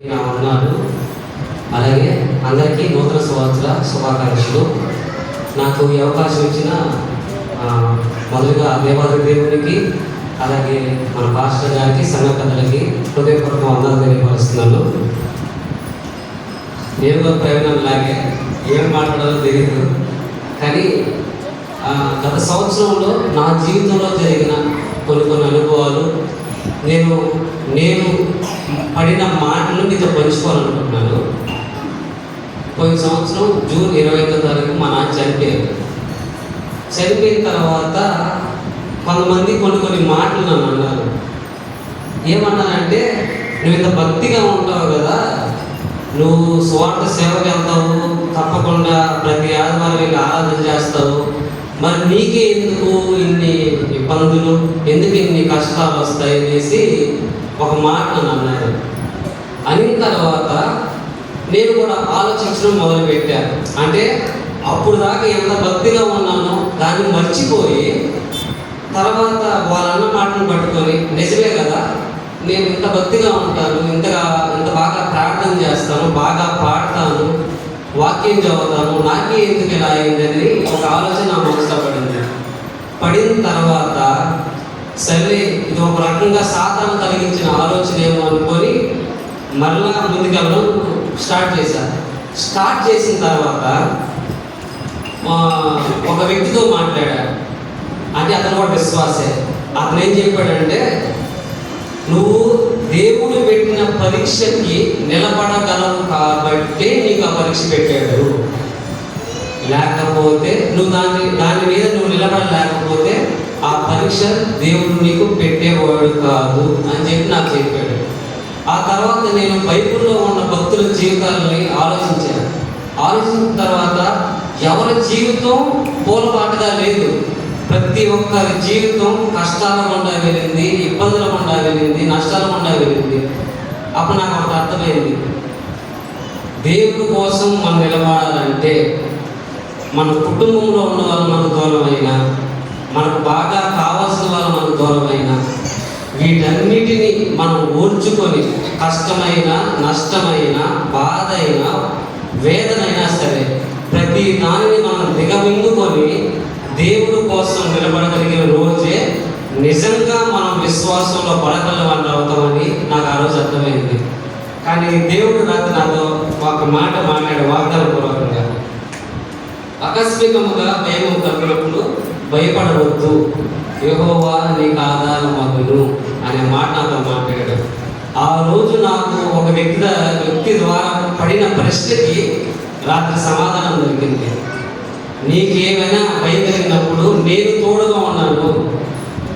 నా అలాగే అందరికీ నూతన సంవత్సర శుభాకాంక్షలు. నాకు ఈ అవకాశం ఇచ్చిన మొదలుగా దేవాది దేవునికి అలాగే మన పాస్టర్ గారికి సంఘ పెద్దలకి హృదయపూర్వక వందలు తెలియపరుస్తున్నాను. నేను కూడా ప్రయోజనం లాగే ఏం మాట్లాడాలో తెలియదు కానీ గత సంవత్సరంలో నా జీవితంలో జరిగిన నేను నేను పడిన మాటలు మీతో పంచుకోవాలనుకుంటున్నాను. పోయిన సంవత్సరం జూన్ ఇరవై ఐదో తారీఖు మా నాన్న చనిపోయారు. చనిపోయిన తర్వాత కొంతమంది కొన్ని కొన్ని మాటలు నన్ను అన్నారు. ఏమన్నానంటే నువ్వు ఇంత భక్తిగా ఉంటావు కదా నువ్వు స్వార్థ సేవకు వెళ్తావు తప్పకుండా ప్రతి ఆదివారం వెళ్ళి ఆరాధన చేస్తావు మరి నీకే ఎందుకు ఇన్ని ఇబ్బందులు? ఎందుకు ఇన్ని కష్టాలు వస్తాయి అనేసి ఒక మాట అన్నారు. అయిన తర్వాత నేను కూడా ఆలోచించడం మొదలుపెట్టాను. అంటే అప్పుడు దాకా ఎంత భక్తిగా ఉన్నానో దాన్ని మర్చిపోయి తర్వాత వాళ్ళ అన్న మాటను పట్టుకొని నిజమే కదా నేను ఇంత భక్తిగా ఉంటాను ఇంతగా వాక్యం చదువుతాను నాకే ఎందుకు ఇలా అయిందని ఒక ఆలోచన నా మనసులో పడింది. పడిన తర్వాత సరే ఇది ఒక రకంగా సాతాను కలిగించిన ఆలోచన ఏమో అనుకొని మరలా ముందుకెళ్ళడం స్టార్ట్ చేశాను స్టార్ట్ చేసిన తర్వాత ఒక వ్యక్తితో మాట్లాడాడు అంటే అతను కూడా విశ్వాసే. అతను ఏం చెప్పాడంటే నువ్వు దేవుడు పెట్టిన పరీక్షకి నిలబడగలవు కాబట్టి నీకు ఆ పరీక్ష పెట్టాడు. లేకపోతే నువ్వు దాని దాని మీద నువ్వు నిలబడలేకపోతే ఆ పరీక్ష దేవుడు నీకు పెట్టేవాడు కాదు అని చెప్పి నాకు చెప్పాడు. ఆ తర్వాత నేను బైబిల్లో ఉన్న భక్తుల జీవితాలని ఆలోచించాను. ఆలోచించిన తర్వాత ఎవరి జీవితం పూలపాటుగా లేదు. ప్రతి ఒక్కరి జీవితం కష్టాల గుండా వెళ్ళింది ఇబ్బందుల గుండా వెళ్ళింది నష్టాల అప్పుడు నాకు ఒక అర్థమైంది. దేవుడి కోసం మనం నిలబడాలంటే మన కుటుంబంలో ఉన్న వాళ్ళు మనకు దూరమైనా మనకు బాగా కావాల్సిన వాళ్ళు మనకు దూరమైనా వీటన్నిటిని మనం ఓర్చుకొని కష్టమైన నష్టమైన బాధ అయినా వేదనైనా సరే ప్రతి దానిని మనం దిగమింగుకొని దేవుడు కోసం నిలబడగలిగిన రోజే నిజంగా మనం విశ్వాసంలో పడగల వాళ్ళు అవుతామని నాకు ఆ రోజు అర్థమైంది. కానీ దేవుడు రాత్రి నాతో ఒక మాట మాట్లాడే వాగ్దాన పూర్వకంగా ఆకస్మికముగా భయం కలిగినప్పుడు భయపడవద్దు. యహోవా నీకు ఆధారం మగును అనే మాట నాతో మాట్లాడాడు. ఆ రోజు నాకు ఒక వ్యక్తి వ్యక్తి ద్వారా పడిన ప్రశ్నకి రాత్రి సమాధానం దొరికింది. నీకేమైనా భయం కలిగినప్పుడు నేను తోడుగా ఉన్నాను.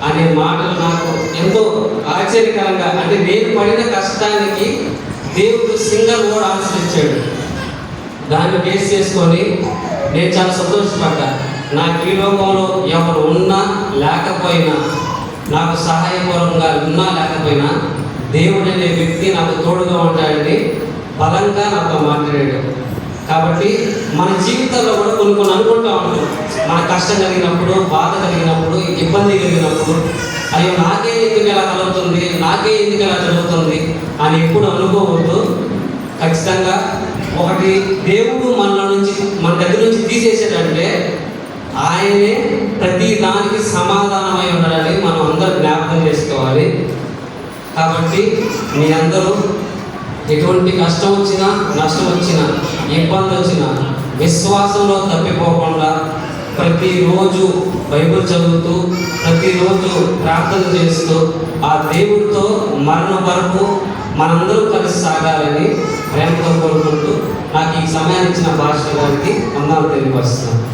అనే మాటలు నాకు ఎంతో ఆశ్చర్యకరంగా అంటే నేను పడిన కష్టానికి దేవుడు సింగల్ కూడా ఆన్సర్ ఇచ్చాడు దాన్ని బేస్ చేసుకొని నేను చాలా సంతోషపడ్డా. నాకు ఈ లోకంలో ఎవరు ఉన్నా లేకపోయినా నాకు సహాయపూర్వకంగా ఉన్నా లేకపోయినా దేవుడు అనే వ్యక్తి నాకు తోడుగా ఉంటాడని బలంగా నాతో మాట్లాడాడు. కాబట్టి మన జీవితంలో కూడా కొన్ని కొన్ని అనుకుంటా ఉంటాం. మన కష్టం కలిగినప్పుడు బాధ కలిగినప్పుడు ఇబ్బంది కలిగినప్పుడు అయ్యో నాకే ఎందుకు ఎలా కలుగుతుంది నాకే ఎందుకు ఎలా జరుగుతుంది అని ఎప్పుడు అనుకోవద్దు. ఖచ్చితంగా ఒకటి దేవుడు మన నుంచి మన దగ్గర నుంచి తీసేసాడంటే ఆయనే ప్రతి దానికి సమాధానమై ఉండాలని మనం అందరూ జ్ఞాపకం చేసుకోవాలి. కాబట్టి మీ అందరూ ఎటువంటి కష్టం వచ్చినా నష్టం వచ్చినా ఇబ్బంది వచ్చినా విశ్వాసంలో తప్పిపోకుండా ప్రతిరోజు బైబిల్ చదువుతూ ప్రతిరోజు ప్రార్థన చేస్తూ ఆ దేవుడితో మరణం వరకు మనందరూ కలిసి సాగాలని ప్రేమతో కోరుకుంటూ నాకు ఈ సమయాన్ని ఇచ్చిన భాష గారికి వందనాలు తెలియపరుస్తున్నాను.